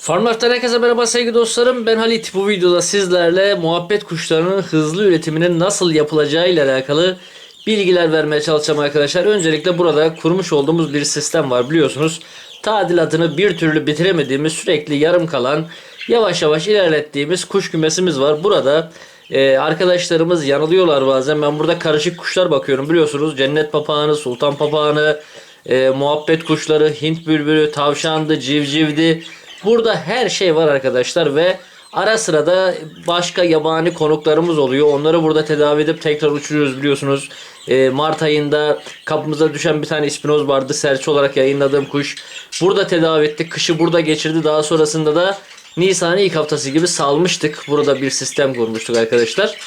Farmlar'tan herkese merhaba sevgili dostlarım. Ben Halit. Bu videoda sizlerle muhabbet kuşlarının hızlı üretiminin nasıl yapılacağı ile alakalı bilgiler vermeye çalışacağım arkadaşlar. Öncelikle burada kurmuş olduğumuz bir sistem var biliyorsunuz. Tadilatını bir türlü bitiremediğimiz sürekli yarım kalan yavaş yavaş ilerlettiğimiz kuş kümesimiz var. Burada e, arkadaşlarımız yanılıyorlar bazen. Ben burada karışık kuşlar bakıyorum biliyorsunuz. Cennet papağanı, sultan papağanı, e, muhabbet kuşları, Hint bülbülü, tavşandı, civcivdi. Burada her şey var arkadaşlar ve ara sıra da başka yabani konuklarımız oluyor. Onları burada tedavi edip tekrar uçuruyoruz biliyorsunuz. Ee, Mart ayında kapımıza düşen bir tane ispinoz vardı. Serçe olarak yayınladığım kuş. Burada tedavi ettik. Kışı burada geçirdi. Daha sonrasında da Nisan'ın ilk haftası gibi salmıştık. Burada bir sistem kurmuştuk arkadaşlar.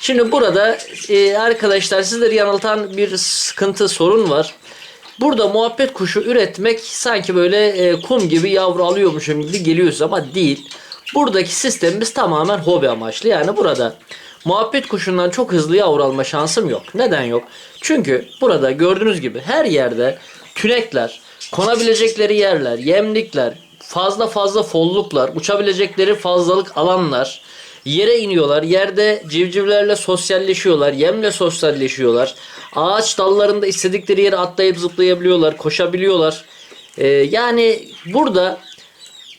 Şimdi burada e, arkadaşlar sizleri yanıltan bir sıkıntı sorun var. Burada muhabbet kuşu üretmek sanki böyle e, kum gibi yavru alıyormuşum gibi geliyoruz ama değil. Buradaki sistemimiz tamamen hobi amaçlı. Yani burada muhabbet kuşundan çok hızlı yavru alma şansım yok. Neden yok? Çünkü burada gördüğünüz gibi her yerde tünekler, konabilecekleri yerler, yemlikler, fazla fazla folluklar, uçabilecekleri fazlalık alanlar, Yere iniyorlar. Yerde civcivlerle sosyalleşiyorlar. Yemle sosyalleşiyorlar. Ağaç dallarında istedikleri yere atlayıp zıplayabiliyorlar. Koşabiliyorlar. Ee, yani burada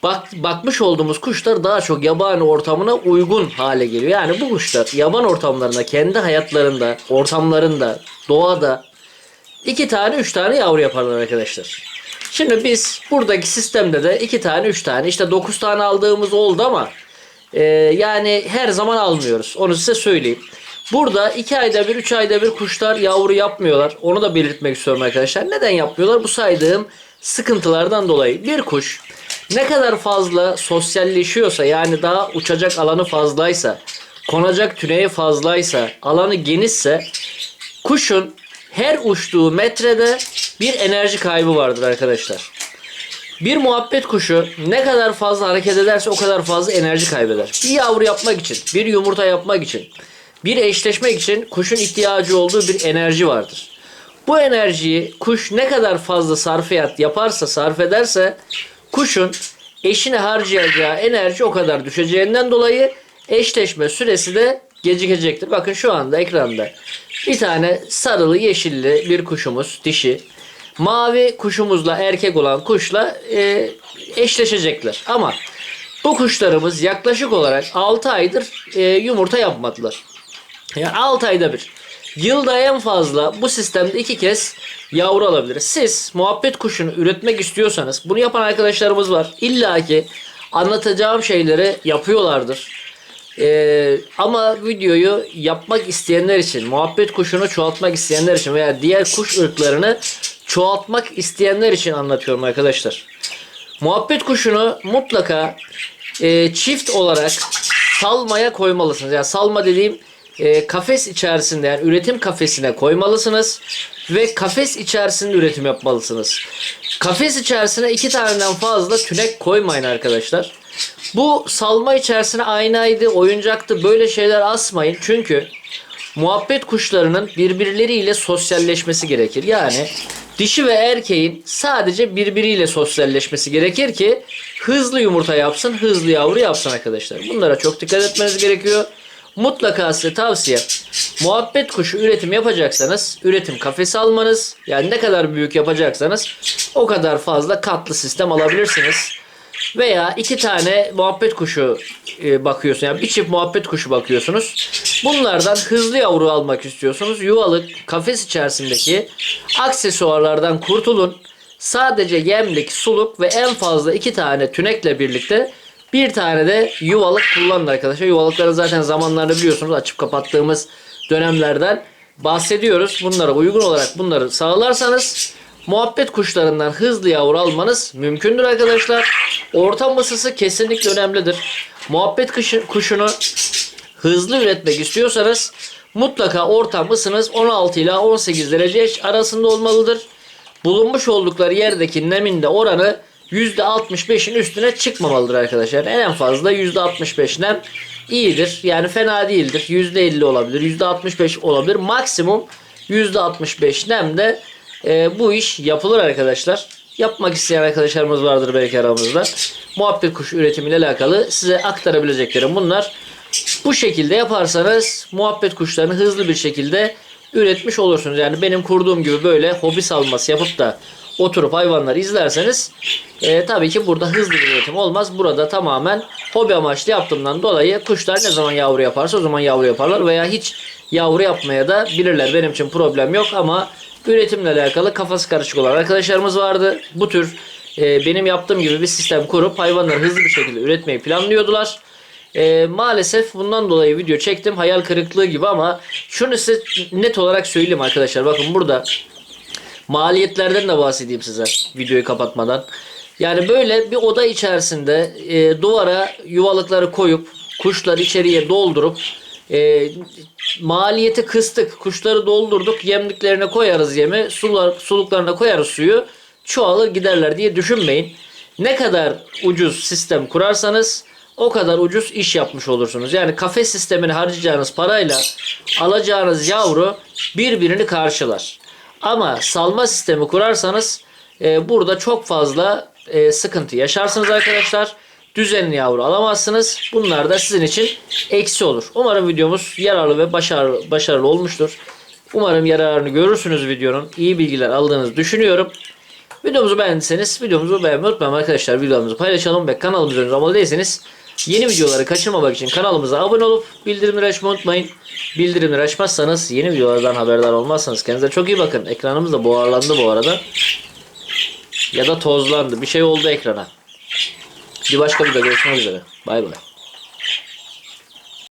bak, bakmış olduğumuz kuşlar daha çok yabani ortamına uygun hale geliyor. Yani bu kuşlar yaban ortamlarında, kendi hayatlarında, ortamlarında, doğada iki tane, üç tane yavru yaparlar arkadaşlar. Şimdi biz buradaki sistemde de iki tane, üç tane, işte dokuz tane aldığımız oldu ama ee, yani her zaman almıyoruz. Onu size söyleyeyim. Burada 2 ayda bir 3 ayda bir kuşlar yavru yapmıyorlar. Onu da belirtmek istiyorum arkadaşlar. Neden yapmıyorlar? Bu saydığım sıkıntılardan dolayı. Bir kuş ne kadar fazla sosyalleşiyorsa yani daha uçacak alanı fazlaysa, konacak tüneyi fazlaysa, alanı genişse kuşun her uçtuğu metrede bir enerji kaybı vardır arkadaşlar. Bir muhabbet kuşu ne kadar fazla hareket ederse o kadar fazla enerji kaybeder. Bir yavru yapmak için, bir yumurta yapmak için, bir eşleşmek için kuşun ihtiyacı olduğu bir enerji vardır. Bu enerjiyi kuş ne kadar fazla sarfiyat yaparsa, sarf ederse kuşun eşine harcayacağı enerji o kadar düşeceğinden dolayı eşleşme süresi de gecikecektir. Bakın şu anda ekranda bir tane sarılı yeşilli bir kuşumuz dişi mavi kuşumuzla erkek olan kuşla e, eşleşecekler. Ama bu kuşlarımız yaklaşık olarak 6 aydır e, yumurta yapmadılar. Yani 6 ayda bir. Yılda en fazla bu sistemde iki kez yavru alabiliriz. Siz muhabbet kuşunu üretmek istiyorsanız bunu yapan arkadaşlarımız var. İlla ki anlatacağım şeyleri yapıyorlardır. Ee, ama videoyu yapmak isteyenler için, muhabbet kuşunu çoğaltmak isteyenler için veya diğer kuş ırklarını çoğaltmak isteyenler için anlatıyorum arkadaşlar. Muhabbet kuşunu mutlaka e, çift olarak salmaya koymalısınız. Yani salma dediğim e, kafes içerisinde yani üretim kafesine koymalısınız ve kafes içerisinde üretim yapmalısınız. Kafes içerisine iki taneden fazla tünek koymayın arkadaşlar. Bu salma içerisine aynaydı, oyuncaktı böyle şeyler asmayın. Çünkü muhabbet kuşlarının birbirleriyle sosyalleşmesi gerekir. Yani dişi ve erkeğin sadece birbiriyle sosyalleşmesi gerekir ki hızlı yumurta yapsın, hızlı yavru yapsın arkadaşlar. Bunlara çok dikkat etmeniz gerekiyor. Mutlaka size tavsiye muhabbet kuşu üretim yapacaksanız üretim kafesi almanız yani ne kadar büyük yapacaksanız o kadar fazla katlı sistem alabilirsiniz. Veya iki tane muhabbet kuşu e, bakıyorsun. Yani bir çift muhabbet kuşu bakıyorsunuz. Bunlardan hızlı yavru almak istiyorsunuz. Yuvalık kafes içerisindeki aksesuarlardan kurtulun. Sadece yemlik, suluk ve en fazla iki tane tünekle birlikte bir tane de yuvalık kullanın arkadaşlar. Yuvalıkları zaten zamanlarını biliyorsunuz açıp kapattığımız dönemlerden bahsediyoruz. Bunlara uygun olarak bunları sağlarsanız muhabbet kuşlarından hızlı yavru almanız mümkündür arkadaşlar. Ortam ısısı kesinlikle önemlidir. Muhabbet kuşu- kuşunu hızlı üretmek istiyorsanız mutlaka ortam ısınız 16 ila 18 derece arasında olmalıdır. Bulunmuş oldukları yerdeki nemin de oranı %65'in üstüne çıkmamalıdır arkadaşlar. En fazla %65 nem iyidir. Yani fena değildir. %50 olabilir, %65 olabilir. Maksimum %65 nem de e, bu iş yapılır arkadaşlar. yapmak isteyen arkadaşlarımız vardır belki aramızda. Muhabbet kuş üretimiyle alakalı size aktarabileceklerim bunlar. Bu şekilde yaparsanız muhabbet kuşlarını hızlı bir şekilde üretmiş olursunuz. Yani benim kurduğum gibi böyle hobi salması yapıp da oturup hayvanları izlerseniz e, tabii ki burada hızlı bir üretim olmaz. Burada tamamen hobi amaçlı yaptığımdan dolayı kuşlar ne zaman yavru yaparsa o zaman yavru yaparlar veya hiç yavru yapmaya da bilirler. Benim için problem yok ama üretimle alakalı kafası karışık olan arkadaşlarımız vardı. Bu tür e, benim yaptığım gibi bir sistem kurup hayvanları hızlı bir şekilde üretmeyi planlıyordular. E, maalesef bundan dolayı video çektim. Hayal kırıklığı gibi ama şunu size net olarak söyleyeyim arkadaşlar. Bakın burada maliyetlerden de bahsedeyim size videoyu kapatmadan. Yani böyle bir oda içerisinde e, duvara yuvalıkları koyup kuşları içeriye doldurup e, maliyeti kıstık. Kuşları doldurduk. Yemliklerine koyarız yemi. Sular, suluklarına koyarız suyu. Çoğalır giderler diye düşünmeyin. Ne kadar ucuz sistem kurarsanız o kadar ucuz iş yapmış olursunuz. Yani kafes sistemini harcayacağınız parayla alacağınız yavru birbirini karşılar. Ama salma sistemi kurarsanız e, burada çok fazla e, sıkıntı yaşarsınız arkadaşlar. Düzenli yavru alamazsınız. Bunlar da sizin için eksi olur. Umarım videomuz yararlı ve başarılı, başarılı olmuştur. Umarım yararını görürsünüz videonun. İyi bilgiler aldığınızı düşünüyorum. Videomuzu beğendiyseniz videomuzu beğenmeyi unutmayın arkadaşlar. Videomuzu paylaşalım ve kanalımıza abone değilseniz yeni videoları kaçırmamak için kanalımıza abone olup bildirimleri açmayı unutmayın. Bildirimleri açmazsanız yeni videolardan haberdar olmazsanız kendinize çok iyi bakın. Ekranımız da buharlandı bu arada. Ya da tozlandı. Bir şey oldu ekrana. Bir başka videoda görüşmek üzere. Bay bay.